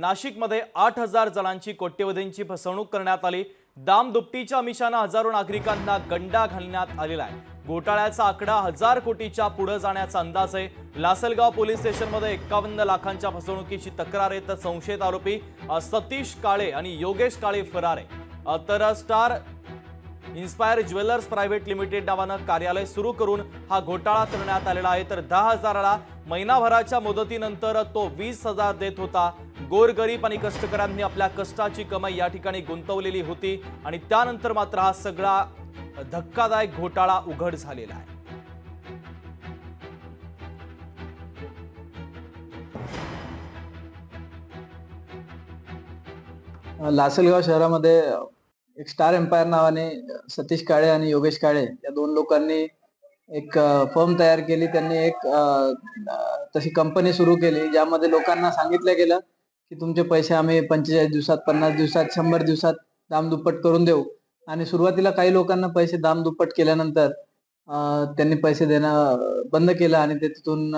नाशिकमध्ये आठ हजार जणांची कोट्यवधींची फसवणूक करण्यात आली. दाम दुपटीच्या हजारो नागरिकांना गंडा घालण्यात आलेला आहे. घोटाळ्याचा आकडा हजार कोटीच्या पुढे जाण्याचा अंदाज आहे. लासलगाव पोलीस स्टेशनमध्ये एकावन्न लाखांच्या फसवणुकीची तक्रार आहे तर संशयित आरोपी सतीश काळे आणि योगेश काळे फरार आहे. तर star inspire jewellers private limited नावानं कार्यालय सुरू करून हा घोटाळा करण्यात आलेला आहे. तर दहा हजाराला महिनाभराच्या मुदतीनंतर तो वीस हजार देत होता. गोरगरीब आणि कष्टकऱ्यांनी आपल्या कष्टाची कमाई या ठिकाणी गुंतवलेली होती आणि त्यानंतर मात्र हा सगळा धक्कादायक घोटाळा उघड झालेला आहे. लासलगाव शहरामध्ये एक स्टार एम्पायर नावाने सतीश काळे आणि योगेश काळे या दोन लोकांनी एक फर्म तयार केली. त्यांनी एक तशी कंपनी सुरू केली ज्यामध्ये लोकांना सांगितलं गेलं की तुमचे पैसे आम्ही पंचेचाळीस दिवसात पन्नास दिवसात शंभर दिवसात दाम दुप्पट करून देऊ. आणि सुरुवातीला काही लोकांना पैसे दाम दुप्पट केल्यानंतर त्यांनी पैसे देणं बंद केलं आणि ते तिथून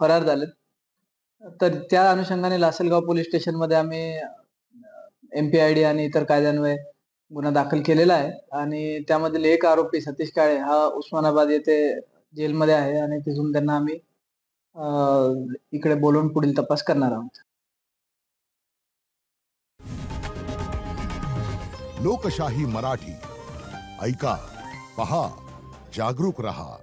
फरार झाले तर त्या अनुषंगाने लासलगाव पोलीस स्टेशनमध्ये आम्ही एमपी आय डी आणि इतर कायद्यान्वये गुन्हा दाखल केलेला आहे. आणि त्यामधील एक आरोपी सतीश काळे हा उस्मानाबाद येथे जेलमध्ये आहे आणि तिथून त्यांना आम्ही अं, इकडे बोलवून पुढील तपास करणार आहोत. लोकशाही मराठी. ऐका पहा जागरूक रहा.